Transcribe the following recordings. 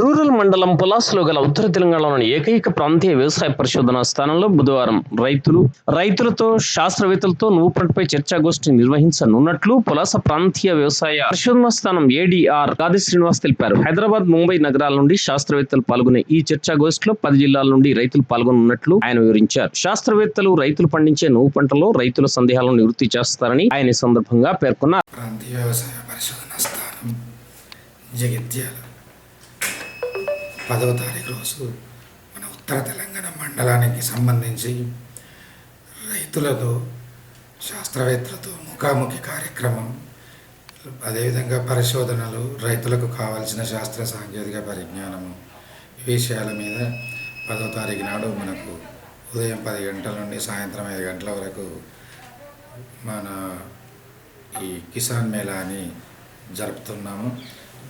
Rural మండలం పొలాసులో గల ఉత్తర తెలంగాణలోని ఏకైక ప్రాంతీయ వ్యవసాయ పరిశోధనా స్థానంలో బుధవారం రైతులు రైతులతో శాస్త్రవేత్తలతో నువ్వు చర్చాగోష్ఠి నిర్వహించనున్నట్లు పులాస ప్రాంతీయ వ్యవసాయ పరిశోధన స్థానం ఏడీఆర్ గాది శ్రీనివాస్ తెలిపారు. హైదరాబాద్ ముంబై నగరాల నుండి శాస్త్రవేత్తలు పాల్గొనే ఈ చర్చాగోష్ఠిలో పది జిల్లాల నుండి రైతులు పాల్గొనున్నట్లు ఆయన వివరించారు. శాస్త్రవేత్తలు రైతులు పండించే నువ్వు పంటలో రైతుల సందేహాలను నివృత్తి చేస్తారని ఆయన సందర్భంగా పేర్కొన్నారు. ప్రాంతీయ వ్యవసాయ పరిశోధన స్థానం జగిత్యాల. పదవ తారీఖు రోజు మన ఉత్తర తెలంగాణ మండలానికి సంబంధించి రైతులతో శాస్త్రవేత్తలతో ముఖాముఖి కార్యక్రమం అదేవిధంగా పరిశోధనలు రైతులకు కావాల్సిన శాస్త్ర సాంకేతిక పరిజ్ఞానము ఈ విషయాల మీద పదో తారీఖు నాడు మనకు ఉదయం పది గంటల నుండి సాయంత్రం ఐదు గంటల వరకు మన ఈ కిసాన్ మేళా అని జరుపుతున్నాము.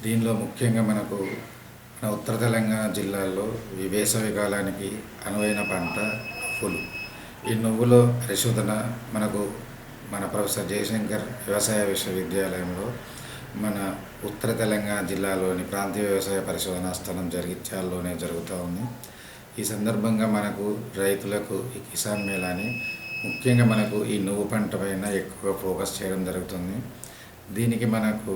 దీనిలో ముఖ్యంగా మనకు ఉత్తర తెలంగాణ జిల్లాల్లో వేసవి కాలానికి అనువైన పంట నువ్వులు ఈ నువ్వుల పరిశోధన మనకు మన ప్రొఫెసర్ జయశంకర్ వ్యవసాయ విశ్వవిద్యాలయంలో మన ఉత్తర తెలంగాణ జిల్లాలోని ప్రాంతీయ వ్యవసాయ పరిశోధనా స్థలం జగిత్యాల్లోనే జరుగుతూ ఉంది. ఈ సందర్భంగా మనకు రైతులకు ఈ కిసాన్ మేళాని ముఖ్యంగా మనకు ఈ నువ్వు పంట పైన ఎక్కువగా ఫోకస్ చేయడం జరుగుతుంది. దీనికి మనకు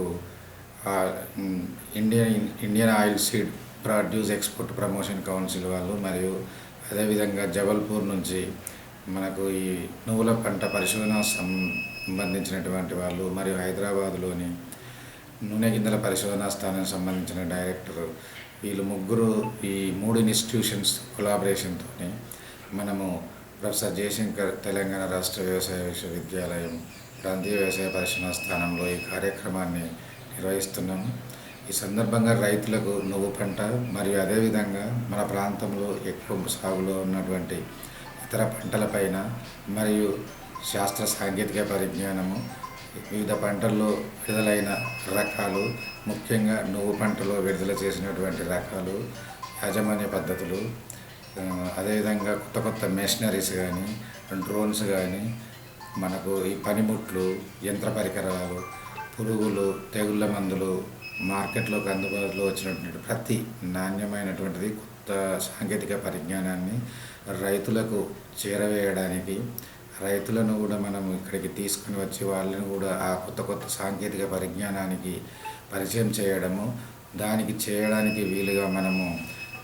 Indian Indian oil seed produce export promotion council వాళ్ళు మరియు అదేవిధంగా జబల్పూర్ నుంచి మనకు ఈ నువ్వుల పంట పరిశోధన సంబంధించినటువంటి వాళ్ళు మరియు హైదరాబాద్లోని నూనె గింజల పరిశోధనా స్థానానికి సంబంధించిన డైరెక్టర్ వీళ్ళు ముగ్గురు ఈ మూడు ఇన్స్టిట్యూషన్స్ కొలాబరేషన్తో మనము ప్రొఫెసర్ జయశంకర్ తెలంగాణ రాష్ట్ర వ్యవసాయ విశ్వవిద్యాలయం ప్రాంతీయ వ్యవసాయ పరిశోధనా స్థానంలో ఈ కార్యక్రమాన్ని నిర్వహిస్తున్నాము ఈ సందర్భంగా రైతులకు నువ్వు పంట మరియు అదేవిధంగా మన ప్రాంతంలో ఎక్కువ సాగులో ఉన్నటువంటి ఇతర పంటలపైన మరియు శాస్త్ర సాంకేతిక పరిజ్ఞానము వివిధ పంటల్లో విడుదలైన రకాలు ముఖ్యంగా నువ్వు పంటలో విడుదల చేసినటువంటి రకాలు యాజమాన్య పద్ధతులు అదేవిధంగా కొత్త కొత్త మెషినరీస్ కానీ డ్రోన్స్ కానీ మనకు ఈ పనిముట్లు యంత్ర పరికరాలు పురుగులు తెగుళ్ళ మందులు మార్కెట్లోకి అందుబాటులో వచ్చినటువంటి ప్రతి నాణ్యమైనటువంటిది కొత్త సాంకేతిక పరిజ్ఞానాన్ని రైతులకు చేరవేయడానికి రైతులను కూడా మనం ఇక్కడికి తీసుకుని వచ్చి వాళ్ళని కూడా ఆ కొత్త కొత్త సాంకేతిక పరిజ్ఞానానికి పరిచయం చేయడము దానికి చేయడానికి వీలుగా మనము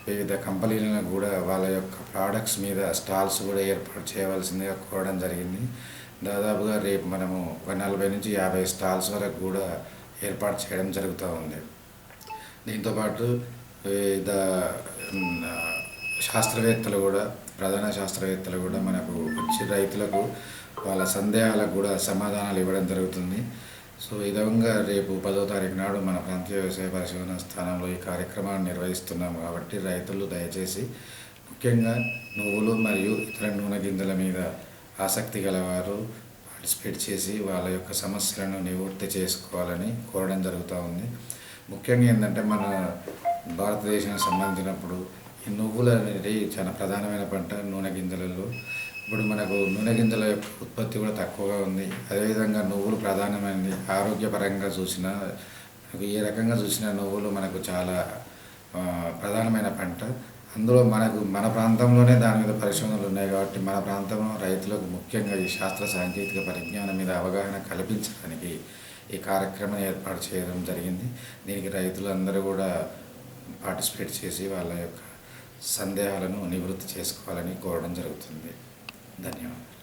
వివిధ కంపెనీలను కూడా వాళ్ళ యొక్క ప్రోడక్ట్స్ మీద స్టాల్స్ కూడా ఏర్పాటు చేయవలసిందిగా కోరడం జరిగింది. దాదాపుగా రేపు మనము ఒక నలభై నుంచి యాభై స్టాల్స్ వరకు కూడా ఏర్పాటు చేయడం జరుగుతూ ఉంది. దీంతోపాటు వివిధ శాస్త్రవేత్తలు కూడా ప్రధాన శాస్త్రవేత్తలు కూడా మనకు వచ్చి రైతులకు వాళ్ళ సందేహాలకు కూడా సమాధానాలు ఇవ్వడం జరుగుతుంది. సో ఈ విధంగా రేపు పదో తారీఖు నాడు మన ప్రాంతీయ వ్యవసాయ పరిశోధన స్థానంలో ఈ కార్యక్రమాన్ని నిర్వహిస్తున్నాము కాబట్టి రైతులు దయచేసి ముఖ్యంగా నువ్వులు మరియు ఇతర నూనె గింజల మీద ఆసక్తి గలవారు పార్టిసిపేట్ చేసి వాళ్ళ యొక్క సమస్యలను నివృత్తి చేసుకోవాలని కోరడం జరుగుతూ ఉంది. ముఖ్యంగా ఏంటంటే మన భారతదేశానికి సంబంధించినప్పుడు ఈ నువ్వులు అనేది చాలా ప్రధానమైన పంట నూనె గింజలలో. ఇప్పుడు మనకు నూనె గింజల యొక్క ఉత్పత్తి కూడా తక్కువగా ఉంది. అదేవిధంగా నువ్వులు ప్రధానమైనది ఆరోగ్యపరంగా చూసినా మనకు ఏ రకంగా చూసినా నువ్వులు మనకు చాలా ప్రధానమైన పంట. అందులో మనకు మన ప్రాంతంలోనే దాని మీద పరిశోధనలు ఉన్నాయి కాబట్టి మన ప్రాంతంలో రైతులకు ముఖ్యంగా ఈ శాస్త్ర సాంకేతిక పరిజ్ఞానం మీద అవగాహన కల్పించడానికి ఈ కార్యక్రమం ఏర్పాటు చేయడం జరిగింది. దీనికి రైతులందరూ కూడా పార్టిసిపేట్ చేసి వాళ్ళ యొక్క సందేహాలను నివృత్తి చేసుకోవాలని కోరడం జరుగుతుంది. ధన్యవాదాలు.